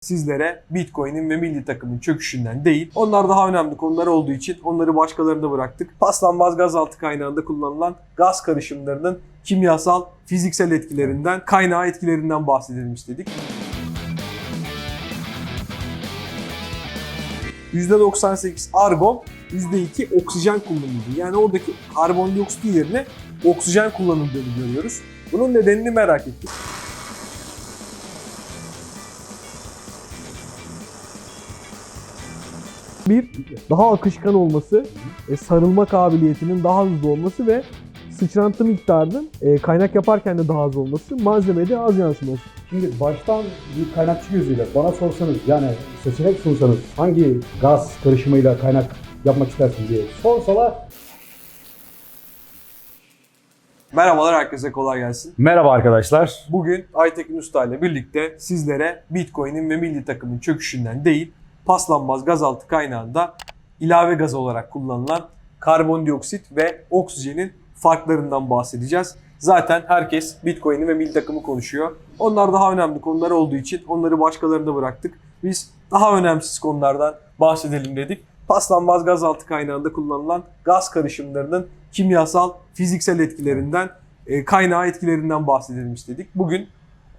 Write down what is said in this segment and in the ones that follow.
sizlere Bitcoin'in ve milli takımın çöküşünden değil, onlar daha önemli konular olduğu için onları başkalarına bıraktık. Paslanmaz gazaltı kaynağında kullanılan gaz karışımlarının kimyasal, fiziksel etkilerinden, kaynağı etkilerinden bahsedelim istedik. %98 argon, %2 oksijen kullanıldı. Yani oradaki karbondioksit yerine oksijen kullanıldığını görüyoruz. Bunun nedenini merak ettik. Bir, daha akışkan olması, e, sarılma kabiliyetinin daha hızlı olması ve sıçrantı miktarının e, kaynak yaparken de daha az olması, malzemede az yansıması. Şimdi baştan bir kaynakçı gözüyle bana sorsanız yani seçenek sunsanız hangi gaz karışımıyla kaynak yapmak istersin diye sorsalar Merhabalar herkese kolay gelsin. Merhaba arkadaşlar. Bugün Aytekin Usta ile birlikte sizlere Bitcoin'in ve milli takımın çöküşünden değil, paslanmaz gazaltı kaynağında ilave gaz olarak kullanılan karbondioksit ve oksijenin farklarından bahsedeceğiz. Zaten herkes Bitcoin'i ve milli takımı konuşuyor. Onlar daha önemli konular olduğu için onları başkalarına bıraktık. Biz daha önemsiz konulardan bahsedelim dedik. Paslanmaz gazaltı kaynağında kullanılan gaz karışımlarının kimyasal, fiziksel etkilerinden, e, kaynağı etkilerinden bahsedelim istedik. Bugün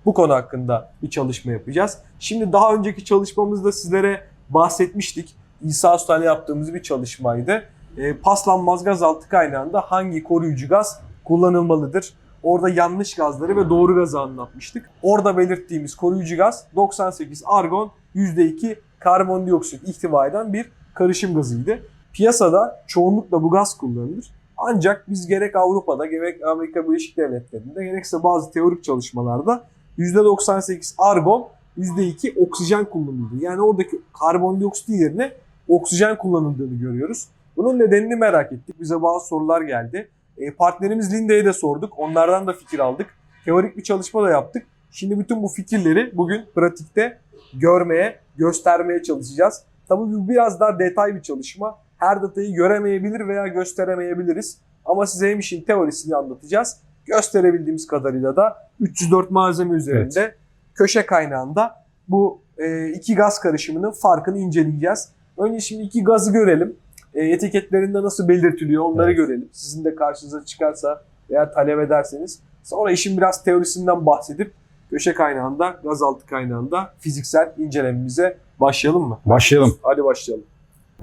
bu konu hakkında bir çalışma yapacağız. Şimdi daha önceki çalışmamızda sizlere bahsetmiştik. İsa Usta ile yaptığımız bir çalışmaydı. E, paslanmaz gazaltı kaynağında hangi koruyucu gaz kullanılmalıdır? Orada yanlış gazları ve doğru gazı anlatmıştık. Orada belirttiğimiz koruyucu gaz 98 argon, %2 karbondioksit ihtiva eden bir karışım gazıydı. Piyasada çoğunlukla bu gaz kullanılır. Ancak biz gerek Avrupa'da gerek Amerika Birleşik Devletleri'nde gerekse bazı teorik çalışmalarda %98 argon, %2 oksijen kullanıldı. Yani oradaki karbondioksit yerine oksijen kullanıldığını görüyoruz. Bunun nedenini merak ettik. Bize bazı sorular geldi. E, partnerimiz Linde'ye de sorduk. Onlardan da fikir aldık. Teorik bir çalışma da yaptık. Şimdi bütün bu fikirleri bugün pratikte görmeye, göstermeye çalışacağız. Tabii bu biraz daha detay bir çalışma. Her detayı göremeyebilir veya gösteremeyebiliriz. Ama size hem işin teorisini anlatacağız. Gösterebildiğimiz kadarıyla da 304 malzeme üzerinde köşe kaynağında bu e, iki gaz karışımının farkını inceleyeceğiz. Önce şimdi iki gazı görelim. E, etiketlerinde nasıl belirtiliyor onları Evet. görelim. Sizin de karşınıza çıkarsa veya talep ederseniz. Sonra işin biraz teorisinden bahsedip köşe kaynağında, gazaltı kaynağında fiziksel incelememize başlayalım mı? Başlayalım. Hadi başlayalım.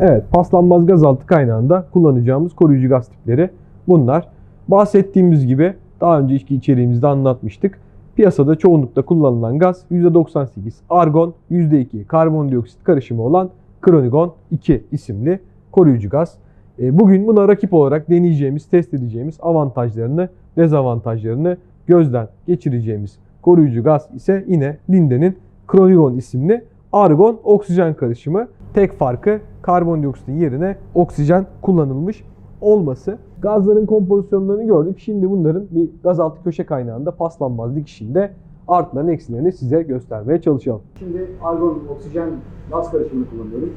Evet, paslanmaz gazaltı kaynağında kullanacağımız koruyucu gaz tipleri bunlar. Bahsettiğimiz gibi daha önceki içeriğimizde anlatmıştık. Piyasada çoğunlukla kullanılan gaz %98 argon, %2 karbondioksit karışımı olan Kronigon 2 isimli koruyucu gaz. E, Bugün buna rakip olarak deneyeceğimiz, test edeceğimiz avantajlarını, dezavantajlarını gözden geçireceğimiz koruyucu gaz ise yine Linde'nin Kronigon isimli argon oksijen karışımı. Tek farkı karbondioksitin yerine oksijen kullanılmış olması. Gazların kompozisyonlarını gördük. Şimdi bunların bir gazaltı köşe kaynağında paslanmaz dikişinde artılarını eksilerini size göstermeye çalışalım. Şimdi argon oksijen gaz karışımını kullanıyoruz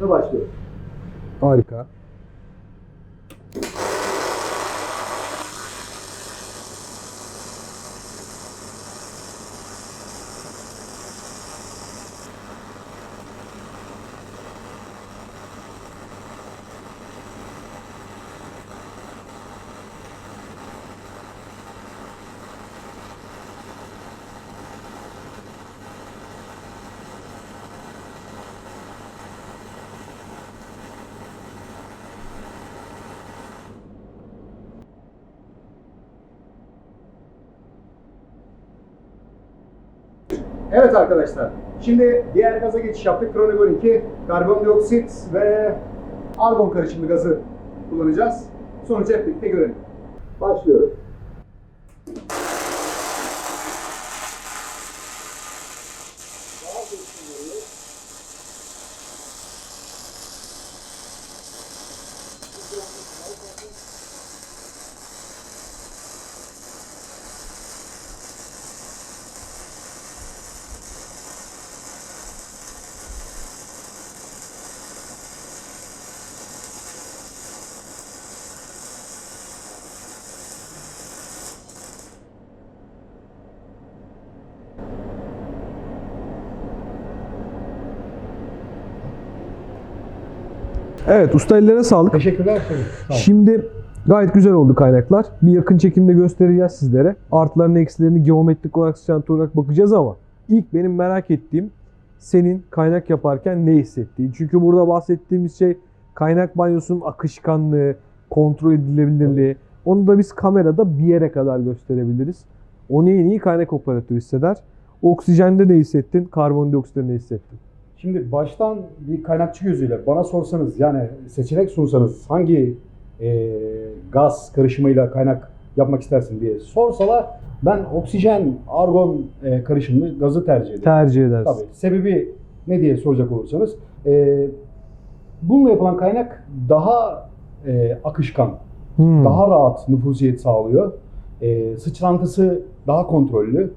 ve başlıyoruz. Harika. Evet arkadaşlar. Şimdi diğer gaza geçiş yaptık. Kronigon 2, karbondioksit ve argon karışımlı gazı kullanacağız. Sonucu hep birlikte görelim. Başlıyoruz. Evet usta ellerine sağlık. Teşekkürler. Sağ. Şimdi gayet güzel oldu kaynaklar. Bir yakın çekimde göstereceğiz sizlere. Artılarını eksilerini geometrik olarak sıçrantı olarak bakacağız ama ilk benim merak ettiğim senin kaynak yaparken ne hissettiğin. Çünkü burada bahsettiğimiz şey kaynak banyosunun akışkanlığı, kontrol edilebilirliği. Onu da biz kamerada bir yere kadar gösterebiliriz. Onu en iyi kaynak operatörü hisseder. Oksijende ne hissettin? Karbondioksitte ne hissettin? Şimdi baştan bir kaynakçı gözüyle bana sorsanız yani seçenek sunsanız hangi e, gaz karışımıyla kaynak yapmak istersin diye sorsalar ben oksijen argon e, karışımlı gazı tercih ederim. Tercih edersin. Tabii. Sebebi ne diye soracak olursanız e, bununla yapılan kaynak daha e, akışkan, Hmm. daha rahat nüfuziyet sağlıyor. E, sıçrantısı daha kontrollü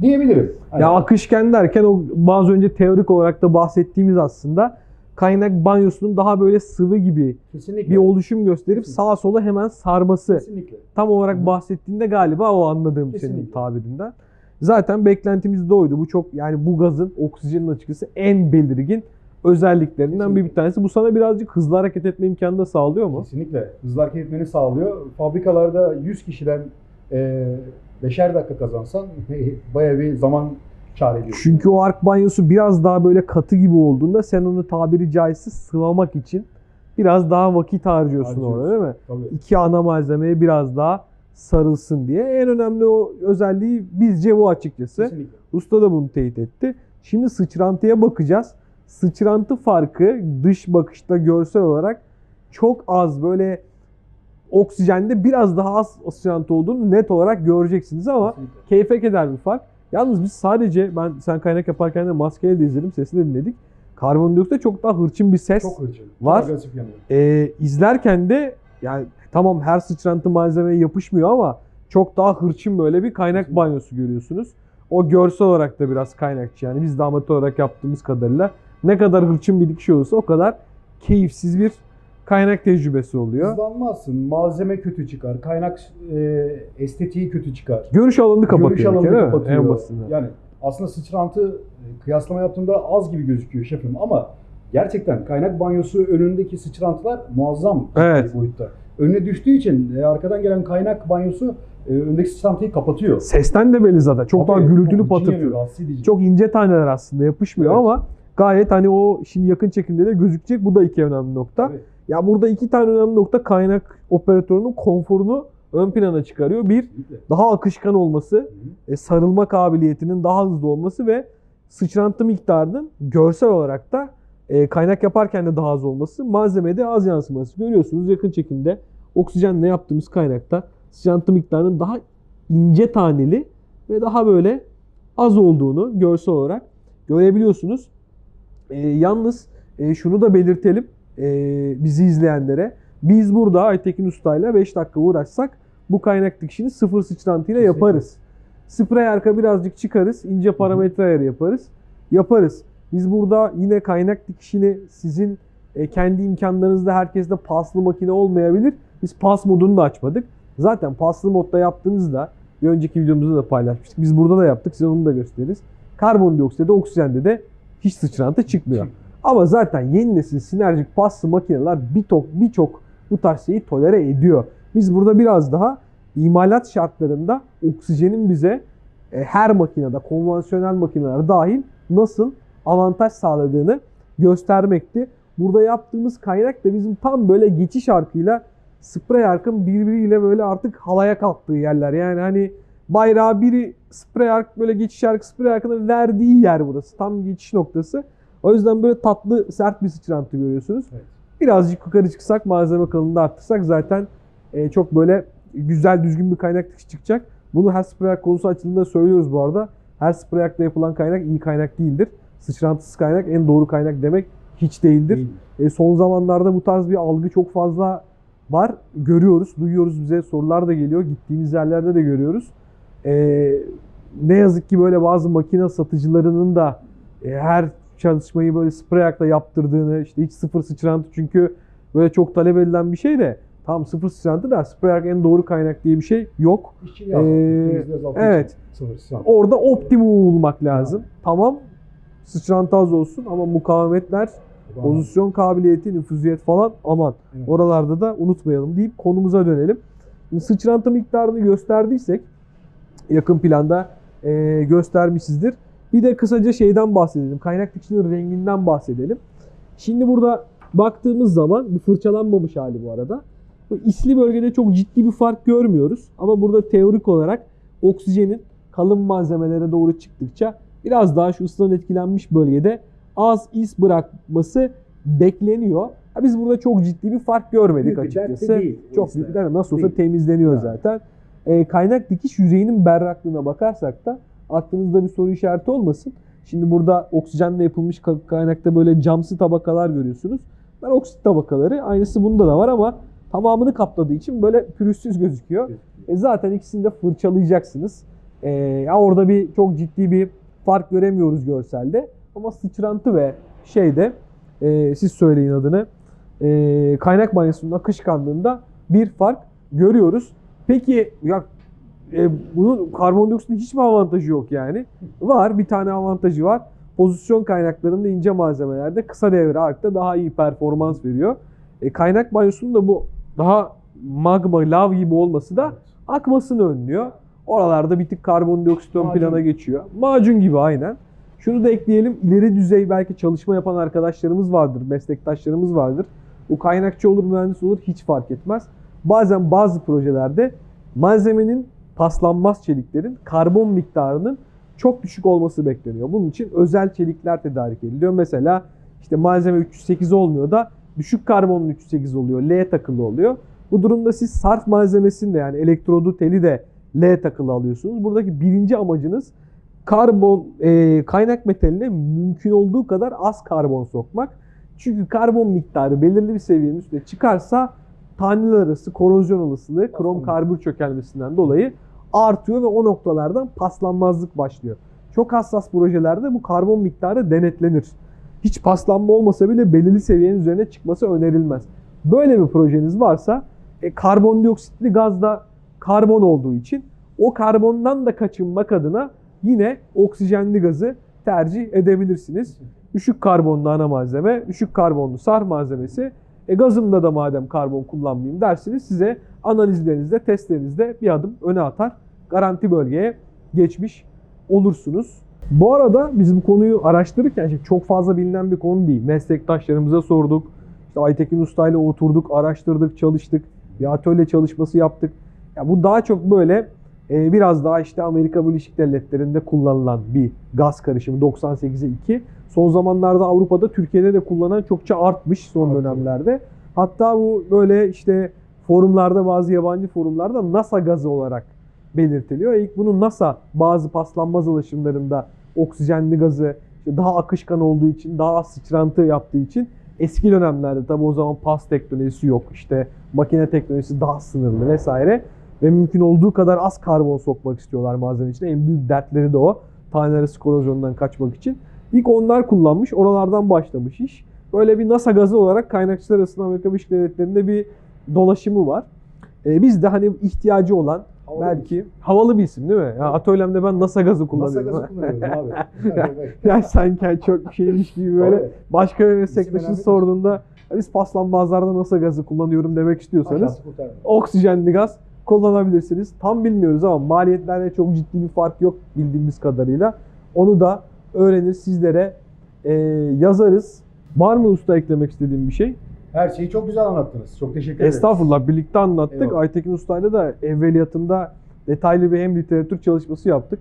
diyebilirim. Hani- Ya akışken derken o bazı önce teorik olarak da bahsettiğimiz aslında kaynak banyosunun daha böyle sıvı gibi kesinlikle. bir oluşum gösterip Kesinlikle. sağa sola hemen sarması. kesinlikle. Tam olarak Hı bahsettiğinde galiba o anladığım senin tabirinden. Zaten beklentimiz de oydu. Bu çok yani bu gazın oksijenin açıkçası en belirgin özelliklerinden bir, Kesinlikle. bir tanesi. Bu sana birazcık hızlı hareket etme imkanı da sağlıyor mu? Kesinlikle. Hızlı hareket etmeni sağlıyor. Fabrikalarda 100 kişiden e, beşer dakika kazansan bayağı bir zaman kar ediyorsun. Çünkü o ark banyosu biraz daha böyle katı gibi olduğunda sen onu tabiri caizse sıvamak için biraz daha vakit harcıyorsun orada değil mi? Tabii. iki ana malzemeye biraz daha sarılsın diye. En önemli o özelliği bizce bu açıkçası. Kesinlikle. Usta da bunu teyit etti. Şimdi sıçrantıya bakacağız. Sıçrantı farkı dış bakışta görsel olarak çok az böyle oksijende biraz daha az sıçrantı olduğunu net olarak göreceksiniz ama Kesinlikle. keyfe keder bir fark. Yalnız biz sadece ben sen kaynak yaparken de maskeyle de izledim sesini dinledik. Karbondioksitte çok daha hırçın bir ses Çok hırçın. Var. Çok agresif yanıyor. e, izlerken de yani tamam her sıçrantı malzemeye yapışmıyor ama çok daha hırçın böyle bir kaynak banyosu görüyorsunuz. O görsel olarak da biraz kaynakçı yani biz de amatör olarak yaptığımız kadarıyla ne kadar hırçın bir dikiş olursa o kadar keyifsiz bir kaynak tecrübesi oluyor. Hızlanmazsın. Malzeme kötü çıkar. Kaynak e, estetiği kötü çıkar. Görüş alanını kapatıyor Görüş alanını kere, kapatıyor. En basitinden. Yani aslında sıçrantı e, kıyaslama yaptığımda az gibi gözüküyor şefim ama gerçekten kaynak banyosu önündeki sıçrantılar muazzam Evet. boyutta. Önüne düştüğü için e, arkadan gelen kaynak banyosu e, öndeki sıçrantıyı kapatıyor. Sesten de belli zaten. Çok daha Tabii, gürültülü çok patırtı. cinleniyor, rahatsız edici. Çok ince taneler aslında yapışmıyor Evet. ama gayet hani o şimdi yakın çekimde de gözükecek. Bu da iki önemli nokta. Tabii. Ya burada iki tane önemli nokta kaynak operatörünün konforunu ön plana çıkarıyor. Bir, daha akışkan olması, e, sarılma kabiliyetinin daha hızlı olması ve sıçrantı miktarının görsel olarak da e, kaynak yaparken de daha az olması, malzemede az yansıması. Görüyorsunuz yakın çekimde oksijenle yaptığımız kaynakta sıçrantı miktarının daha ince taneli ve daha böyle az olduğunu görsel olarak görebiliyorsunuz. E, yalnız e, şunu da belirtelim e, bizi izleyenlere. Biz burada Aytekin Usta'yla 5 dakika uğraşsak bu kaynak dikişini sıfır sıçrantıyla Kesinlikle. yaparız. Sprey arka birazcık çıkarız. ince parametre ayarı yaparız. Yaparız. Biz burada yine kaynak dikişini sizin e, kendi imkanlarınızda herkeste paslı makine olmayabilir. Biz pas modunu da açmadık. Zaten paslı modda yaptığınızda bir önceki videomuzda da paylaşmıştık. Biz burada da yaptık. Size onu da gösteririz. Karbondioksitte, oksijende de hiç sıçrantı çıkmıyor. Ama zaten yeni nesil sinerjik paslı makineler birçok birçok bu tarz şeyi tolere ediyor. Biz burada biraz daha imalat şartlarında oksijenin bize e, her makinede, konvansiyonel makineler dahil nasıl avantaj sağladığını göstermekti. Burada yaptığımız kaynak da bizim tam böyle geçiş arkıyla sprey arkın birbiriyle böyle artık halaya kalktığı yerler. Yani hani bayrağı biri sprey ark böyle geçiş ark sprey arkının verdiği yer burası. Tam geçiş noktası. O yüzden böyle tatlı sert bir sıçrantı görüyorsunuz. Evet. Birazcık yukarı çıksak malzeme kalınlığını arttırsak zaten e, çok böyle güzel düzgün bir kaynak çıkacak. Bunu her sprey ark konusu açıldığında söylüyoruz bu arada. Her sprey arkla yapılan kaynak iyi kaynak değildir. Sıçrantısız kaynak en doğru kaynak demek hiç değildir. Değil. E, son zamanlarda bu tarz bir algı çok fazla var. Görüyoruz, duyuyoruz bize sorular da geliyor. Gittiğimiz yerlerde de görüyoruz. E, ne yazık ki böyle bazı makine satıcılarının da e, her çalışmayı böyle sprey ayakla yaptırdığını, işte hiç sıfır sıçrantı çünkü böyle çok talep edilen bir şey de tam sıfır sıçrantı da sprey ayak en doğru kaynak diye bir şey yok. Ee, evet. Orada optimum bulmak lazım. Tamam sıçrantı az olsun ama mukavemetler pozisyon kabiliyeti, nüfuziyet falan aman. Evet. Oralarda da unutmayalım deyip konumuza dönelim. Şimdi sıçrantı miktarını gösterdiysek yakın planda e, göstermişizdir. Bir de kısaca şeyden bahsedelim. Kaynak dikişinin renginden bahsedelim. Şimdi burada baktığımız zaman bu fırçalanmamış hali bu arada. Bu isli bölgede çok ciddi bir fark görmüyoruz. Ama burada teorik olarak oksijenin kalın malzemelere doğru çıktıkça biraz daha şu ısıdan etkilenmiş bölgede az iz bırakması bekleniyor. Ha, Biz burada çok ciddi bir fark görmedik Büyük açıkçası. değil. Çok büyük bir. Nasıl olsa Değil. temizleniyor Yani. zaten. E, kaynak dikiş yüzeyinin berraklığına bakarsak da aklınızda bir soru işareti olmasın. Şimdi burada oksijenle yapılmış ka- kaynakta böyle camsı tabakalar görüyorsunuz. Bunlar oksit tabakaları. Aynısı bunda da var ama tamamını kapladığı için böyle pürüzsüz gözüküyor. E zaten ikisini de fırçalayacaksınız. E, ya orada bir çok ciddi bir fark göremiyoruz görselde. Ama sıçrantı ve şeyde e, siz söyleyin adını e, kaynak banyosunun akışkanlığında bir fark görüyoruz. Peki ya e, bunun karbondioksitin hiç mi avantajı yok yani? Var bir tane avantajı var. Pozisyon kaynaklarında ince malzemelerde kısa devre arkta daha iyi performans veriyor. E, kaynak banyosunun da bu daha magma, lav gibi olması da akmasını önlüyor. Oralarda bir tık karbondioksit ön plana geçiyor. Macun gibi aynen. Şunu da ekleyelim. İleri düzey belki çalışma yapan arkadaşlarımız vardır, meslektaşlarımız vardır. Bu kaynakçı olur, mühendis olur hiç fark etmez. Bazen bazı projelerde malzemenin paslanmaz çeliklerin karbon miktarının çok düşük olması bekleniyor. Bunun için özel çelikler tedarik ediliyor. Mesela işte malzeme 308 olmuyor da düşük karbonlu 308 oluyor. L takılı oluyor. Bu durumda siz sarf malzemesini de yani elektrodu teli de L takılı alıyorsunuz. Buradaki birinci amacınız karbon e, kaynak metaline mümkün olduğu kadar az karbon sokmak. Çünkü karbon miktarı belirli bir seviyenin üstüne çıkarsa taneler arası korozyon olasılığı krom karbür çökelmesinden dolayı artıyor ve o noktalardan paslanmazlık başlıyor. Çok hassas projelerde bu karbon miktarı denetlenir. Hiç paslanma olmasa bile belirli seviyenin üzerine çıkması önerilmez. Böyle bir projeniz varsa e, karbondioksitli gazda karbon olduğu için o karbondan da kaçınmak adına yine oksijenli gazı tercih edebilirsiniz. Düşük karbonlu ana malzeme, düşük karbonlu sar malzemesi. E gazımda da madem karbon kullanmayayım dersiniz size analizlerinizde, testlerinizde bir adım öne atar. Garanti bölgeye geçmiş olursunuz. Bu arada biz bu konuyu araştırırken şimdi çok fazla bilinen bir konu değil. Meslektaşlarımıza sorduk. İşte Aytekin Usta ile oturduk, araştırdık, çalıştık. Bir atölye çalışması yaptık. Ya bu daha çok böyle e, biraz daha işte Amerika Birleşik Devletleri'nde kullanılan bir gaz karışımı 98'e 2. Son zamanlarda Avrupa'da Türkiye'de de kullanan çokça artmış son Artıyor. dönemlerde. Hatta bu böyle işte forumlarda bazı yabancı forumlarda NASA gazı olarak belirtiliyor. İlk bunu NASA bazı paslanmaz alışımlarında oksijenli gazı daha akışkan olduğu için, daha az sıçrantı yaptığı için eski dönemlerde tabi o zaman pas teknolojisi yok. işte makine teknolojisi daha sınırlı vesaire ve mümkün olduğu kadar az karbon sokmak istiyorlar malzeme içine. En büyük dertleri de o. Tane arası korozyondan kaçmak için. İlk onlar kullanmış. Oralardan başlamış iş. Böyle bir NASA gazı olarak kaynakçılar arasında Amerika Birleşik Devletleri'nde bir dolaşımı var. Ee, biz de hani ihtiyacı olan Havalı belki havalı bir isim değil mi? Ya atölyemde ben NASA gazı NASA kullanıyorum. gazı kullanıyorum abi. yani sanki çok bir şeymiş gibi böyle başka bir meslektaşın sorduğunda "Ya biz paslanmazlarda NASA gazı kullanıyorum demek istiyorsanız oksijenli gaz kullanabilirsiniz. Tam bilmiyoruz ama maliyetlerde çok ciddi bir fark yok bildiğimiz kadarıyla. Onu da öğrenir sizlere e, yazarız. Var mı usta eklemek istediğim bir şey? Her şeyi çok güzel anlattınız. Çok teşekkür ederiz. Estağfurullah birlikte anlattık. Eyvallah. Aytekin Usta'yla da evveliyatında detaylı bir hem literatür çalışması yaptık.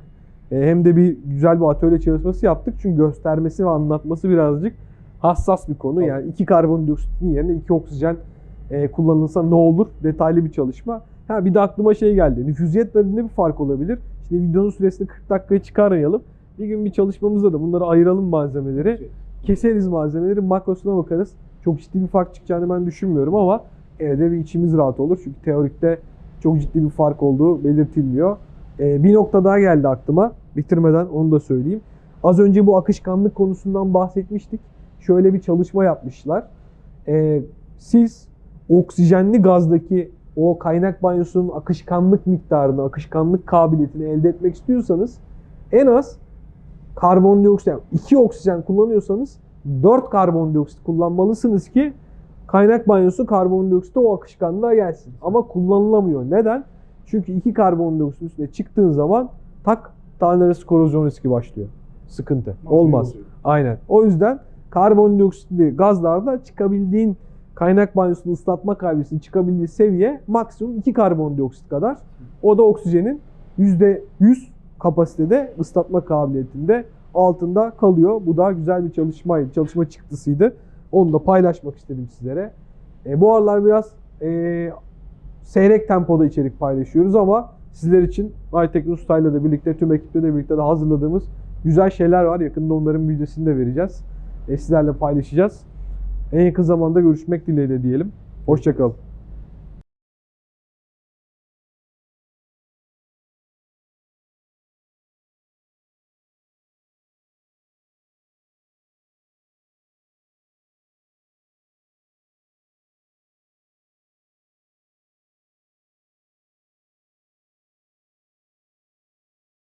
e, Hem de bir güzel bir atölye çalışması yaptık. Çünkü göstermesi ve anlatması birazcık hassas bir konu. Tabii. Yani iki karbondioksitin yerine iki oksijen e, kullanılsa ne olur? Detaylı bir çalışma. Ha bir de aklıma şey geldi. Nüfuziyetlerinde bir fark olabilir. Şimdi videonun süresini 40 dakikaya çıkarmayalım. Bir gün bir çalışmamızda da bunları ayıralım malzemeleri. Şey, Keseriz malzemeleri, makrosuna bakarız. Çok ciddi bir fark çıkacağını ben düşünmüyorum ama evde bir içimiz rahat olur. Çünkü teorikte çok ciddi bir fark olduğu belirtilmiyor. Ee, bir nokta daha geldi aklıma. Bitirmeden onu da söyleyeyim. Az önce bu akışkanlık konusundan bahsetmiştik. Şöyle bir çalışma yapmışlar. Ee, siz oksijenli gazdaki o kaynak banyosunun akışkanlık miktarını, akışkanlık kabiliyetini elde etmek istiyorsanız en az karbondioksit, yani iki oksijen kullanıyorsanız 4 karbondioksit kullanmalısınız ki kaynak banyosu karbondioksiti o akışkanlığa gelsin. Ama kullanılamıyor. Neden? Çünkü 2 karbondioksit üstüne çıktığın zaman tak tane arası korozyon riski başlıyor. Sıkıntı. Olmaz. Aynen. O yüzden karbondioksitli gazlarda çıkabildiğin kaynak banyosunu ıslatma kabiliyetinin çıkabildiği seviye maksimum 2 karbondioksit kadar. O da oksijenin %100 kapasitede ıslatma kabiliyetinde altında kalıyor. Bu da güzel bir çalışmaydı. Çalışma çıktısıydı. Onu da paylaşmak istedim sizlere. E, bu aralar biraz e, seyrek tempoda içerik paylaşıyoruz ama sizler için Aytek Usta'yla da birlikte, tüm ekiple de birlikte de hazırladığımız güzel şeyler var. Yakında onların müjdesini de vereceğiz. E, sizlerle paylaşacağız. En yakın zamanda görüşmek dileğiyle diyelim. Hoşçakalın.